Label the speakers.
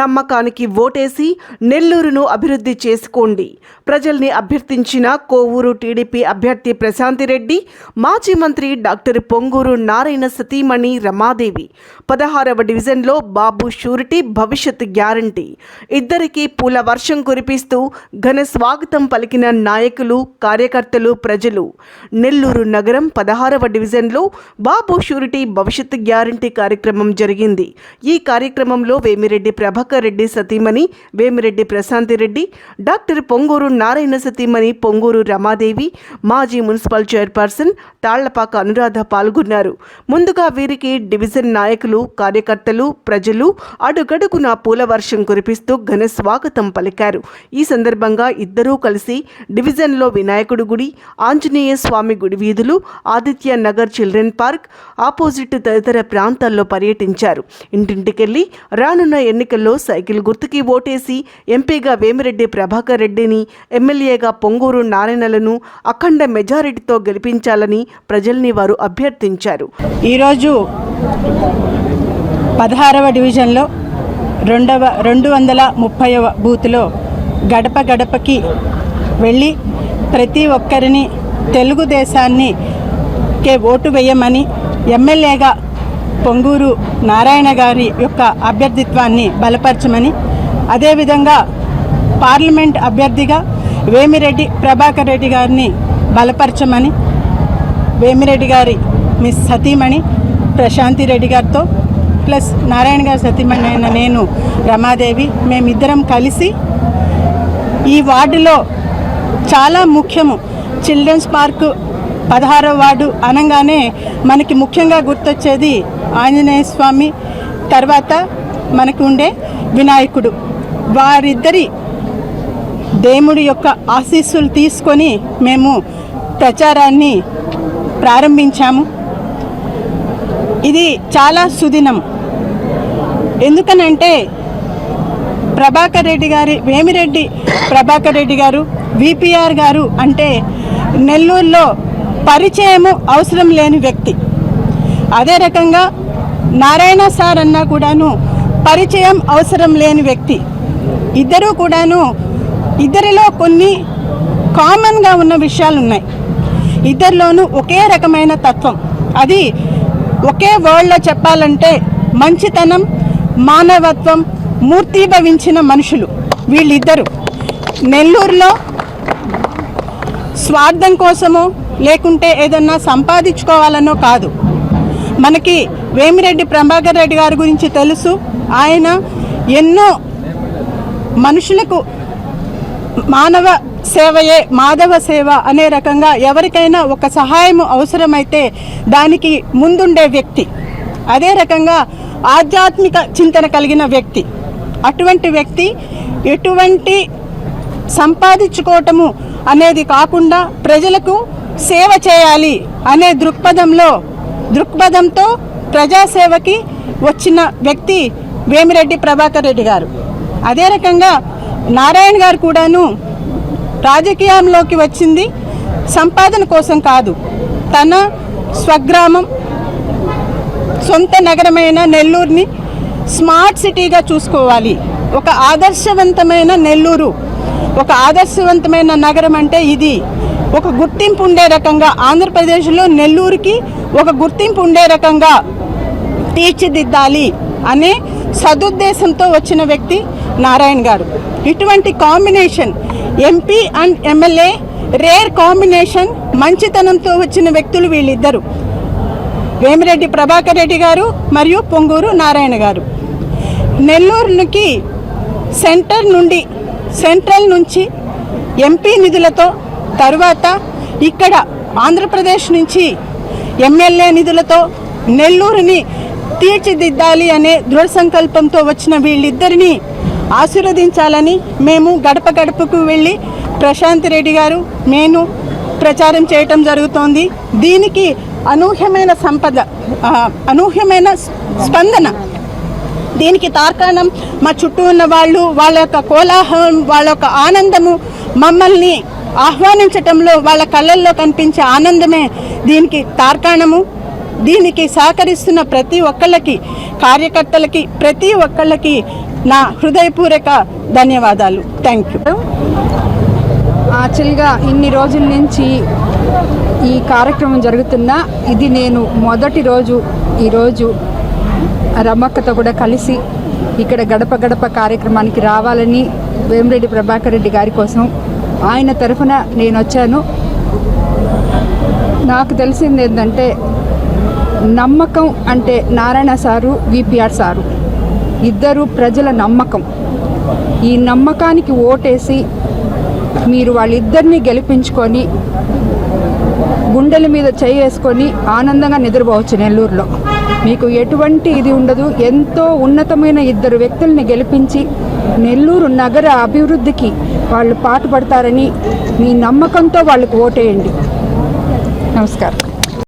Speaker 1: నమ్మకానికి ఓటేసి నెల్లూరును అభివృద్ధి చేసుకోండి. ప్రజల్ని అభ్యర్థించిన కోవూరు టీడీపీ అభ్యర్థి ప్రశాంతిరెడ్డి మాజీ మంత్రి డాక్టర్ పొంగూరు నారాయణ సతీమణి రమాదేవి పదహారవ డివిజన్లో బాబు షూరిటీ భవిష్యత్ గ్యారంటీ. ఇద్దరికీ పూల వర్షం కురిపిస్తూ ఘన స్వాగతం పలికిన నాయకులు కార్యకర్తలు ప్రజలు. నెల్లూరు నగరం పదహారవ డివిజన్లో బాబు షూరిటీ భవిష్యత్ గ్యారంటీ కార్యక్రమం జరిగింది. ఈ కార్యక్రమంలో వేమిరెడ్డి ప్రభాకర్ రెడ్డి సతీమణి వేమిరెడ్డి ప్రశాంతిరెడ్డి డాక్టర్ పొంగూరు నారాయణ సతీమణి పొంగూరు రమాదేవి మాజీ మున్సిపల్ చైర్పర్సన్ తాళ్ళపాక అనురాధ పాల్గొన్నారు. ముందుగా వీరికి డివిజన్ నాయకులు కార్యకర్తలు ప్రజలు అడుగడుగున పూల వర్షం కురిపిస్తూ ఘన స్వాగతం పలికారు. ఈ సందర్భంగా ఇద్దరూ కలిసి డివిజన్లో వినాయకుడి గుడి ఆంజనేయ స్వామి గుడి వీధులు Aditya Nagar children park opposite తదితర ప్రాంతాల్లో పర్యటించారు. ఇంటింటికెళ్ళి రానున్న ఎన్నికల్లో సైకిల్ గుర్తుకి ఓటేసి ఎంపీగా వేమిరెడ్డి ప్రభాకర్ రెడ్డిని ఎమ్మెల్యేగా పొంగూరు నారాయణలను అఖండ మెజారిటీతో గెలిపించాలని ప్రజల్ని వారు అభ్యర్థించారు.
Speaker 2: ఈరోజు పదహారవ డివిజన్లో రెండవ రెండు వందల ముప్పైవ బూత్లో గడప గడపకి వెళ్ళి ప్రతి ఒక్కరిని తెలుగుదేశాన్ని కే ఓటు వేయమని ఎమ్మెల్యేగా పొంగూరు నారాయణ గారి యొక్క అభ్యర్థిత్వాన్ని బలపరచమని అదేవిధంగా పార్లమెంట్ అభ్యర్థిగా వేమిరెడ్డి ప్రభాకర్ రెడ్డి గారిని బలపరచమని వేమిరెడ్డి గారి మిస్ సతీమణి ప్రశాంతి రెడ్డి గారితో ప్లస్ నారాయణ గారి సతీమణి అయిన నేను రమాదేవి మేమిద్దరం కలిసి ఈ వార్డులో చాలా ముఖ్యము. చిల్డ్రన్స్ పార్క్ పదహారో వార్డు అనగానే మనకి ముఖ్యంగా గుర్తొచ్చేది ఆంజనేయ స్వామి తర్వాత మనకు ఉండే వినాయకుడు. వారిద్దరి దేవుడి యొక్క ఆశీస్సులు తీసుకొని మేము ప్రచారాన్ని ప్రారంభించాము. ఇది చాలా సుదినం. ఎందుకనంటే ప్రభాకర్ రెడ్డి గారి వేమిరెడ్డి ప్రభాకర్ రెడ్డి గారు విపిఆర్ గారు అంటే నెల్లూరులో పరిచయము అవసరం లేని వ్యక్తి. అదే రకంగా నారాయణ సార్ అన్నా కూడాను పరిచయం అవసరం లేని వ్యక్తి. ఇద్దరూ కూడాను ఇద్దరిలో కొన్ని కామన్గా ఉన్న విషయాలు ఉన్నాయి ఇద్దరిలోనూ ఒకే రకమైన తత్వం. అది ఒకే వరల్డ్లో చెప్పాలంటే మంచితనం మానవత్వం మూర్తీభవించిన మనుషులు వీళ్ళిద్దరూ. నెల్లూరులో స్వార్థం కోసమో లేకుంటే ఏదన్నా సంపాదించుకోవాలనో కాదు. మనకి వేమిరెడ్డి ప్రభాకర్ రెడ్డి గారి గురించి తెలుసు. ఆయన ఎన్నో మనుషులకు మానవ సేవయే మాధవ సేవ అనే రకంగా ఎవరికైనా ఒక సహాయం అవసరమైతే దానికి ముందుండే వ్యక్తి. అదే రకంగా ఆధ్యాత్మిక చింతన కలిగిన వ్యక్తి. అటువంటి వ్యక్తి ఎటువంటి సంపాదించుకోవటము అనేది కాకుండా ప్రజలకు సేవ చేయాలి అనే దృక్పథంలో దృక్పథంతో ప్రజాసేవకి వచ్చిన వ్యక్తి వేమిరెడ్డి ప్రభాకర్ రెడ్డి గారు. అదే రకంగా నారాయణ గారు కూడాను రాజకీయంలోకి వచ్చింది సంపాదన కోసం కాదు. తన స్వగ్రామం సొంత నగరమైన నెల్లూరుని స్మార్ట్ సిటీగా చూసుకోవాలి. ఒక ఆదర్శవంతమైన నెల్లూరు ఒక ఆదర్శవంతమైన నగరం అంటే ఇది. ఒక గుర్తింపు ఉండే రకంగా ఆంధ్రప్రదేశ్లో నెల్లూరుకి ఒక గుర్తింపు ఉండే రకంగా తీర్చిదిద్దాలి అనే సదుద్దేశంతో వచ్చిన వ్యక్తి నారాయణ గారు. ఇటువంటి combination M P and M L A rare combination మంచితనంతో వచ్చిన వ్యక్తులు వీళ్ళిద్దరు. వేమిరెడ్డి ప్రభాకర్ రెడ్డి గారు మరియు పొంగూరు నారాయణ గారు. నెల్లూరుకి సెంటర్ నుండి సెంట్రల్ నుంచి ఎంపీ నిధులతో తరువాత ఇక్కడ ఆంధ్రప్రదేశ్ నుంచి ఎమ్మెల్యే నిధులతో నెల్లూరుని తీర్చిదిద్దాలి అనే దృఢ సంకల్పంతో వచ్చిన వీళ్ళిద్దరిని ఆశీర్వదించాలని మేము గడప గడపకు వెళ్ళి ప్రశాంత్ రెడ్డి గారు నేను ప్రచారం చేయటం జరుగుతోంది. దీనికి అనూహ్యమైన సంపద అనూహ్యమైన స్పందన. దీనికి తార్కాణం మా చుట్టూ ఉన్న వాళ్ళు వాళ్ళ యొక్క కోలాహలం వాళ్ళ యొక్క ఆనందము మమ్మల్ని ఆహ్వానించటంలో వాళ్ళ కళ్ళల్లో కనిపించే ఆనందమే దీనికి తార్కాణము. దీనికి సహకరిస్తున్న ప్రతి ఒక్కళ్ళకి కార్యకర్తలకి ప్రతి ఒక్కళ్ళకి నా హృదయపూర్వక ధన్యవాదాలు. థ్యాంక్ యూ
Speaker 3: యాక్చువల్గా ఇన్ని రోజుల నుంచి ఈ కార్యక్రమం జరుగుతున్నా ఇది నేను మొదటి రోజు ఈరోజు రమ్మక్కతో కూడా కలిసి ఇక్కడ గడప గడప కార్యక్రమానికి రావాలని వేమిరెడ్డి ప్రభాకర్ రెడ్డి గారి కోసం ఆయన తరఫున నేను వచ్చాను. నాకు తెలిసింది ఏంటంటే నమ్మకం అంటే నారాయణ సారు విపిఆర్ సారు. ఇద్దరు ప్రజల నమ్మకం. ఈ నమ్మకానికి ఓటేసి మీరు వాళ్ళిద్దరిని గెలిపించుకొని గుండెల మీద చేయి వేసుకొని ఆనందంగా నిద్రపోవచ్చు నెల్లూరులో. మీకు ఎటువంటి ఇది ఉండదు. ఎంతో ఉన్నతమైన ఇద్దరు వ్యక్తుల్ని గెలిపించి నెల్లూరు నగర అభివృద్ధికి వాళ్ళు పాటుపడతారని మీ నమ్మకంతో వాళ్ళకు ఓటేయండి. నమస్కారం.